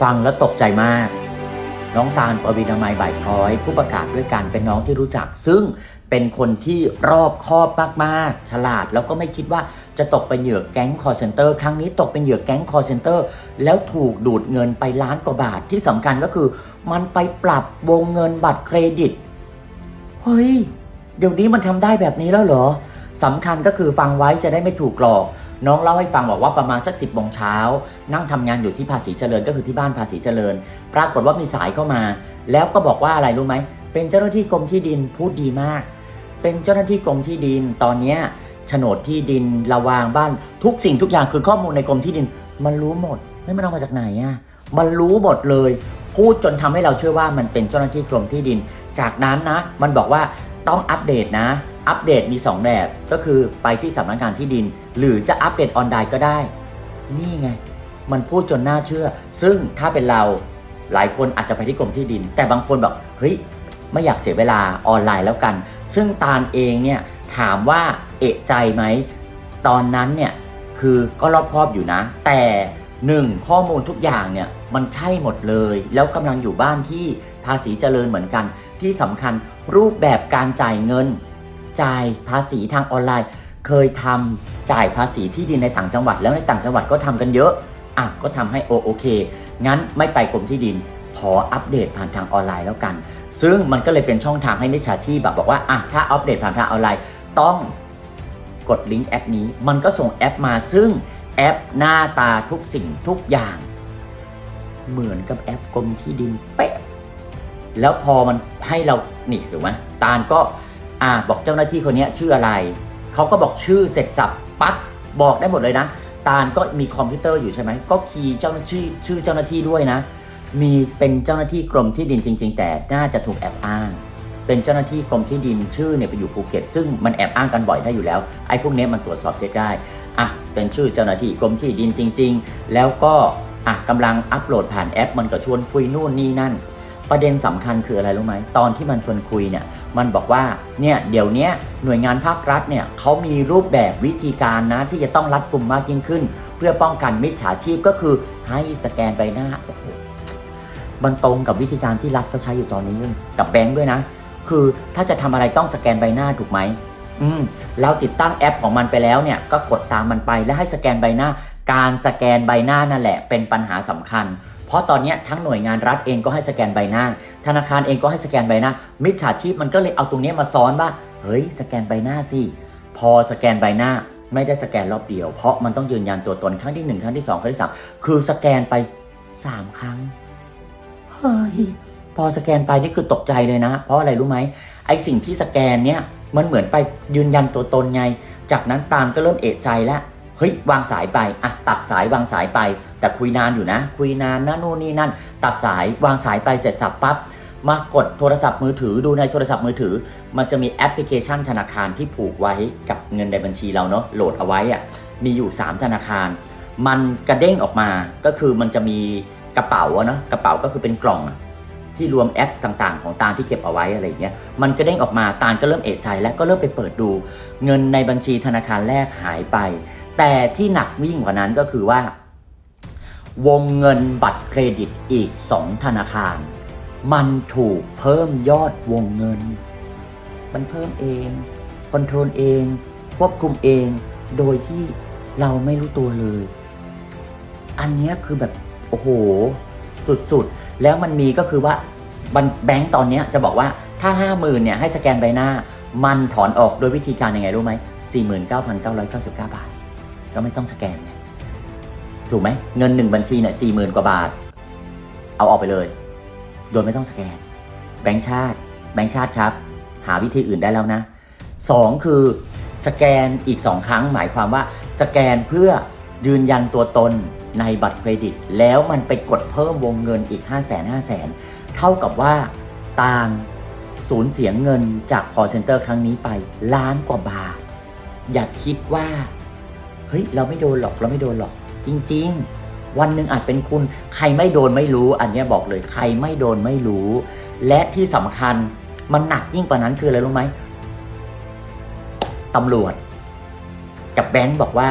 ฟังแล้วตกใจมาก น้องตาลปวีนามัยบ่ายคล้อย ผู้ประกาศด้วยกันเป็นน้องที่รู้จัก ซึ่งเป็นคนที่รอบคอบมากๆ ฉลาดแล้วก็ไม่คิดว่าจะตกเป็นเหยื่อแก๊งคอร์เซนเตอร์ครั้งนี้ตกเป็นเหยื่อแก๊งคอร์เซนเตอร์แล้วถูกดูดเงินไปล้านกว่าบาทที่สำคัญก็คือ มันไปปรับวงเงินบัตรเครดิตเฮ้ยเดี๋ยวนี้มันทำได้แบบนี้แล้วเหรอสำคัญก็คือฟังไว้จะได้ไม่ถูกหลอก น้องเล่าให้ฟังบอกว่าประมาณสักสิบโมงเช้า นั่งทำงานอยู่ที่ภาษีเจริญก็คือที่บ้านภาษีเจริญ ปรากฏว่ามีสายเข้ามา แล้วก็บอกว่าอะไรรู้ไหม เป็นเจ้าหน้าที่กรมที่ดินพูดดีมาก เป็นเจ้าหน้าที่กรมที่ดิน ตอนเนี้ยโฉนดที่ดินระวางบ้าน ทุกสิ่งทุกอย่างคือข้อมูลในกรมที่ดิน มันรู้หมดเฮ้ยมันเอามาจากไหนอะมันรู้หมดเลย พูดจนทำให้เราเชื่อว่ามันเป็นเจ้าหน้าที่กรมที่ดิน จากนั้นนะ มันบอกว่าต้องอัปเดตนะ อัปเดตมี 2 แบบ ก็คือไปที่สำนักงานที่ดิน หรือจะอัปเดตออนไลน์ก็ได้ นี่ไง มันพูดจนน่าเชื่อ ซึ่งถ้าเป็นเราหลายคนอาจจะไปที่กรมที่ดิน แต่บางคนบอกเฮ้ยไม่อยากเสียเวลาออนไลน์แล้วกัน ซึ่งตาลเองเนี่ยถามว่าเอะใจไหม ตอนนั้นเนี่ยคือก็รอบครอบอยู่นะ แต่หนึ่งข้อมูลทุกอย่างเนี่ยมันใช่หมดเลย แล้วกำลังอยู่บ้านที่ภาษีเจริญเหมือนกัน ที่สำคัญรูปแบบการจ่ายเงิน จ่ายภาษีทางออนไลน์ เคยทำจ่ายภาษีที่ดินในต่างจังหวัด แล้วในต่างจังหวัดก็ทำกันเยอะอะก็ทำให้โอโอเค งั้นไม่ไปกรมที่ดิน ขออัปเดตผ่านทางออนไลน์แล้วกัน ซึ่งมันก็เลยเป็นช่องทางให้มิจฉาชีพแบบบอกว่าอะถ้าอัปเดตผ่านทางออนไลน์ ต้องกดลิงก์แอปนี้ มันก็ส่งแอปมาซึ่งแอปหน้าตาทุกสิ่งทุกอย่าง เหมือนกับแอปกรมที่ดินเป๊ะแล้วพอมันให้เรานี่ถูกไหมตาลก็ อ่าบอกเจ้าหน้าที่คนนี้ชื่ออะไร เขาก็บอกชื่อเสร็จสับปั๊บบอกได้หมดเลยนะ ตาลก็มีคอมพิวเตอร์อยู่ใช่ไหม ก็คีย์เจ้าหน้าที่ชื่อเจ้าหน้าที่ด้วยนะ มีเป็นเจ้าหน้าที่กรมที่ดินจริง ๆ แต่น่าจะถูกแอบอ้าง เป็นเจ้าหน้าที่กรมที่ดินชื่อเนี่ยไปอยู่ภูเก็ตซึ่งมันแอบอ้างกันบ่อยได้อยู่แล้ว ไอ้พวกเนี้ยมันตรวจสอบเช็คได้ อะ เป็นชื่อเจ้าหน้าที่กรมที่ดินจริง ๆ แล้วก็ อะกำลังอัปโหลดผ่านแอป มันก็ชวนคุยนู่นนี่นั่น ประเด็นสำคัญคืออะไรรู้ไหม ตอนที่มันชวนคุยเนี่ย มันบอกว่าเนี่ยเดี๋ยวนี้หน่วยงานภาครัฐเนี่ยเขามีรูปแบบวิธีการนะที่จะต้องรัดกุมมากยิ่งขึ้น เพื่อป้องกันมิจฉาชีพก็คือให้สแกนใบหน้าโอ้โหมันตรงกับวิธีการที่รัฐเขาใช้อยู่ตอนนี้เลยกับแบงค์ด้วยนะ คือถ้าจะทำอะไรต้องสแกนใบหน้าถูกไหมอืมเราติดตั้งแอปของมันไปแล้วเนี่ยก็กดตามมันไปแล้วให้สแกนใบหน้า การสแกนใบหน้านั่นแหละ เป็นปัญหาสำคัญ เพราะตอนนี้ทั้งหน่วยงานรัฐเองก็ให้สแกนใบหน้า ธนาคารเองก็ให้สแกนใบหน้า มิจฉาชีพมันก็เลยเอาตรงนี้มาซ้อนว่า เฮ้ย สแกนใบหน้าสิ พอสแกนใบหน้าไม่ได้สแกนรอบเดียว เพราะมันต้องยืนยันตัวตนครั้งที่หนึ่งครั้งที่สองครั้งที่สามคือสแกนไปสามครั้ง เฮ้ย พอสแกนไปนี่คือตกใจเลยนะ เพราะอะไรรู้ไหมไอสิ่งที่สแกนเนี่ยมันเหมือนไปยืนยันตัวตนไง จากนั้นตาลก็เริ่มเอะใจแล้ว เฮ้ยวางสายไปอะตัดสายวางสายไป แต่คุยนานอยู่นะ คุยนานนะนู่นนี่นั่น ตัดสายวางสายไปเสร็จสับปั๊บมากดโทรศัพท์มือถือดูในโทรศัพท์มือถือ มันจะมีแอปพลิเคชันธนาคารที่ผูกไว้กับเงินในบัญชีเราเนาะโหลดเอาไว้อะมีอยู่ 3 ธนาคาร มันกระเด้งออกมาก็คือมันจะมีกระเป๋าเนาะกระเป๋าก็คือเป็นกล่องที่รวมแอปต่างๆ ของตาลที่เก็บเอาไว้อะไรเงี้ย มันกระเด้งออกมาตาลก็เริ่มเอะใจ และก็เริ่มไปเปิดดู เงินในบัญชีธนาคารแรกหายไป แต่ที่หนักวิ่งกว่านั้นก็คือว่า วงเงินบัตรเครดิตอีก 2 ธนาคาร มันถูกเพิ่มยอดวงเงิน มันเพิ่มเองคอนโทรลเอง ควบคุมเอง โดยที่เราไม่รู้ตัวเลย อันนี้คือแบบโอ้โห สุดๆ แล้วมันมีก็คือว่าบันแบงก์ตอนนี้จะบอกว่าถ้า 5 0,000เนี่ยให้สแกนใบหน้า มันถอนออกโดยวิธีการยังไงรู้ไหม49,999 บาท ก็ไม่ต้องสแกนไงถูกไหมเงินหนึ่งบัญชีเนี่ยสี่หมื่นกว่าบาท เอาออกไปเลย โดยไม่ต้องสแกน แบงค์ชาติ แบงค์ชาติครับ หาวิธีอื่นได้แล้วนะสองคือสแกนอีก2ครั้งหมายความว่า สแกนเพื่อยืนยันตัวตนในบัตรเครดิต แล้วมันไปกดเพิ่มวงเงินอีก 5 0 0 0 0 0 0 0 0 เท่ากับว่าตาลสูญเสียเงินจาก call center ครั้งนี้ไปล้านกว่าบาท อย่าคิดว่า เฮ้ยเราไม่โดนหรอกเราไม่โดนหรอก จริง ๆ วันหนึ่งอาจเป็นคุณ ใครไม่โดนไม่รู้ อันเนี้ยบอกเลยใครไม่โดนไม่รู้ และที่สำคัญมันหนักยิ่งกว่านั้นคืออะไรรู้ไหมตำรวจกับแบงค์บอกว่า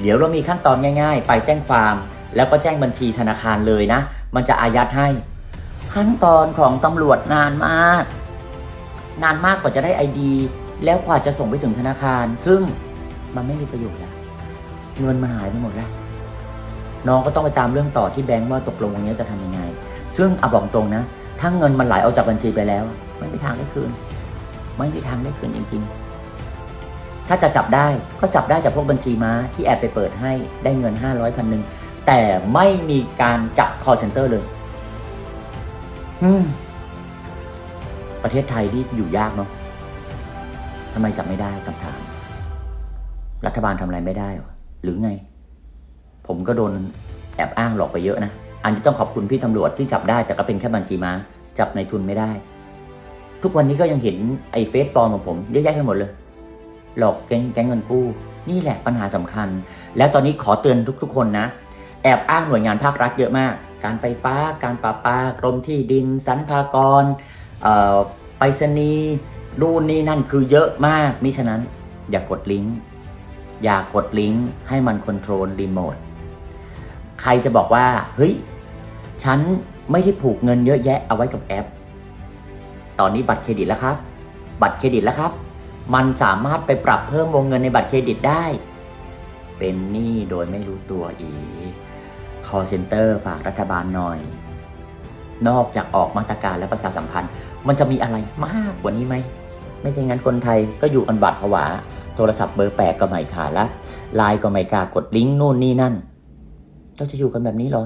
เดี๋ยวเรามีขั้นตอนง่าย ๆ ไปแจ้งความ แล้วก็แจ้งบัญชีธนาคารเลยนะ มันจะอายัดให้ ขั้นตอนของตำรวจนานมาก นานมากกว่าจะได้ไอดี แล้วกว่าจะส่งไปถึงธนาคาร ซึ่งมันไม่มีประโยชน์แล้ว เงินมันหายไปหมดแล้วน้องก็ต้องไปตามเรื่องต่อที่แบงก์ว่าตกลงวันนี้จะทำยังไง ซึ่งเอาบอกตรงนะ ถ้าเงินมันไหลออกจากบัญชีไปแล้ว ไม่มีทางได้คืน ไม่มีทางได้คืนจริง ๆ ถ้าจะจับได้ก็จับได้จากพวกบัญชีม้าที่แอบไปเปิดให้ได้เงิน500พันหนึ่งแต่ไม่มีการจับ call center เลย อืม ประเทศไทยที่อยู่ยากเนาะทำไมจับไม่ได้คำถาม รัฐบาลทำอะไรไม่ได้ หรือไง ผมก็โดนแอบอ้างหลอกไปเยอะนะ อันนี้ต้องขอบคุณพี่ตำรวจที่จับได้แต่ก็เป็นแค่บัญชีม้าจับในทุนไม่ได้ ทุกวันนี้ก็ยังเห็นไอ้เฟซปลอมของผมเยอะแยะไปหมดเลย หลอกแก๊งแก๊งเงินกู้ นี่แหละปัญหาสำคัญ แล้วตอนนี้ขอเตือนทุก ๆ คนนะ แอบอ้างหน่วยงานภาครัฐเยอะมาก การไฟฟ้า การประปากรมที่ดินสรรพากรไปรษณีย์นู่นนี่นั่นคือเยอะมากมิฉะนั้นอย่ากดลิงก์ อย่ากดลิงก์ให้มันคอนโทรลรีโมท ใครจะบอกว่า เฮ้ย ฉันไม่ได้ผูกเงินเยอะแยะเอาไว้กับแอป ตอนนี้บัตรเครดิตแล้วครับ บัตรเครดิตแล้วครับ มันสามารถไปปรับเพิ่มวงเงินในบัตรเครดิตได้ เป็นหนี้โดยไม่รู้ตัวอีก call center ฝากรัฐบาลหน่อย นอกจากออกมาตรการและประชาสัมพันธ์ มันจะมีอะไรมากกว่านี้ไหม ไม่ใช่งั้นคนไทยก็อยู่กันบาดผวา โทรศัพท์เบอร์แปลกก็ไม่ขาดละไลน์ก็ไม่กล้ากดลิงก์นู่นนี่นั่น เราจะอยู่กันแบบนี้เหรอ